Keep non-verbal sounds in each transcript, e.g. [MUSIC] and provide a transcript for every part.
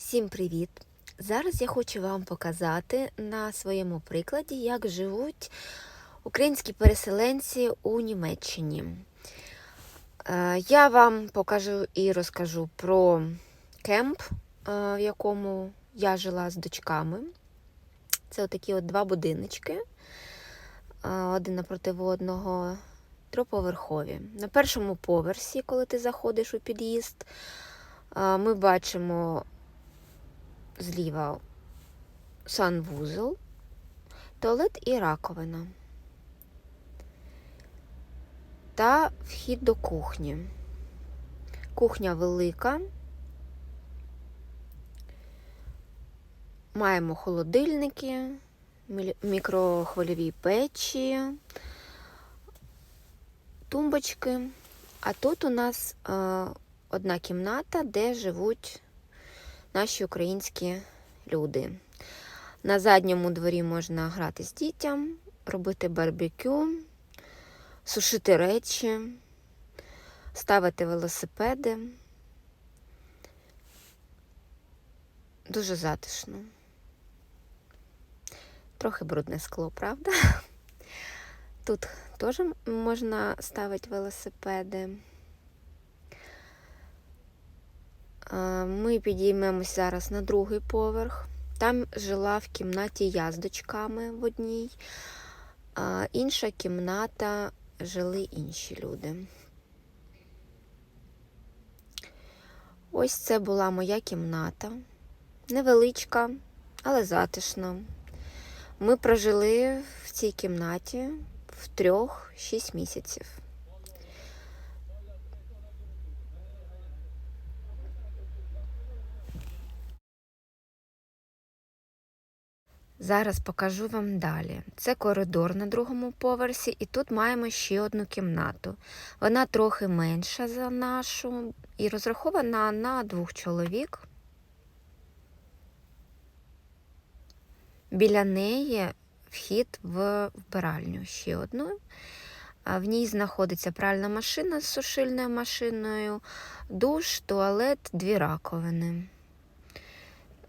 Всім привіт! Зараз я хочу вам показати на своєму прикладі, як живуть українські переселенці у Німеччині. Е, Я вам покажу і розкажу про кемп, е, в якому я жила з дочками. Це отакі от два будиночки, е, один напроти одного, троповерхові. На першому поверсі, коли ти заходиш у під'їзд, ми бачимо зліва санвузол, туалет і раковина. Та вхід до кухні. Кухня велика. Маємо холодильники, мікрохвильові печі, тумбочки. А тут у нас е, одна кімната, де живуть наші українські люди. На задньому дворі можна грати з дітям, робити барбекю, сушити речі, ставити велосипеди. Дуже затишно. Трохи брудне скло, правда? [LAUGHS] Тут теж можна ставити велосипеди. Е, Ми підіймемось зараз на другий поверх. Там жила в кімнаті я з дочками в одній, а інша кімната жили інші люди. Ось це була моя кімната. Невеличка, але затишна. Ми прожили в цій кімнаті в трьох шість місяців. Зараз покажу вам далі. Це коридор на другому поверсі, і тут маємо ще одну кімнату. Вона трохи менша за нашу і розрахована на двох чоловік. Біля неї вхід в вбиральню ще одну. В ній знаходиться пральна машина з сушильною машиною, душ, туалет, дві раковини.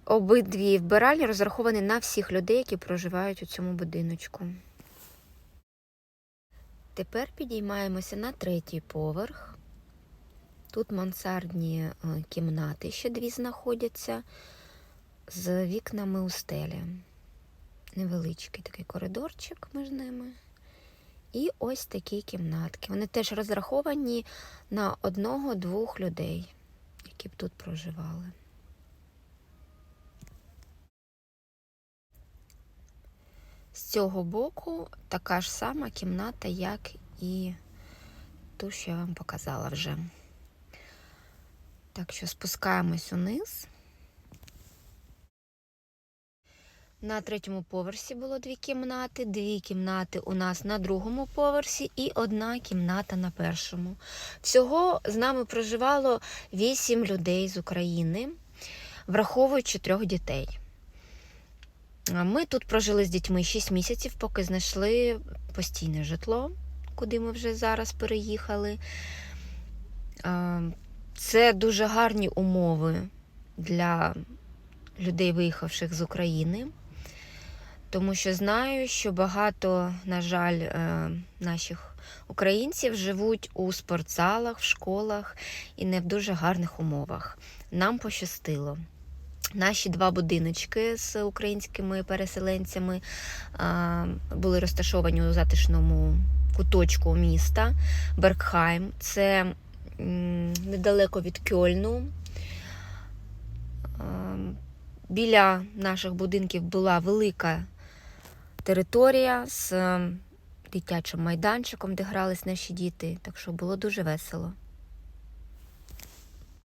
Обидві вбиральні розраховані на всіх людей, які проживають у цьому будиночку. Тепер підіймаємося на третій поверх. Тут мансардні е, кімнати ще дві знаходяться з вікнами у стелі. Невеличкий такий коридорчик між ними. І ось такі кімнатки. Вони теж розраховані на одного-двох людей, які б тут проживали. З цього боку така ж сама кімната, як і ту, що я вам показала вже. Так що спускаємось униз. На третьому поверсі було дві кімнати, дві кімнати у нас на другому поверсі і одна кімната на першому. Всього з нами проживало вісім людей з України, враховуючи трьох дітей. Ми тут прожили з дітьми 6 місяців, поки знайшли постійне житло, куди ми вже зараз переїхали. Це дуже гарні умови для людей, виїхавших з України. Тому що знаю, що багато, на жаль, е, наших українців живуть у спортзалах, в школах і не в дуже гарних умовах. Нам пощастило. Наші два будиночки з українськими переселенцями були розташовані у затишному куточку міста Бергхайм. Це недалеко від Кьольну. Біля наших будинків була велика територія з дитячим майданчиком, де грались наші діти. Так що було дуже весело.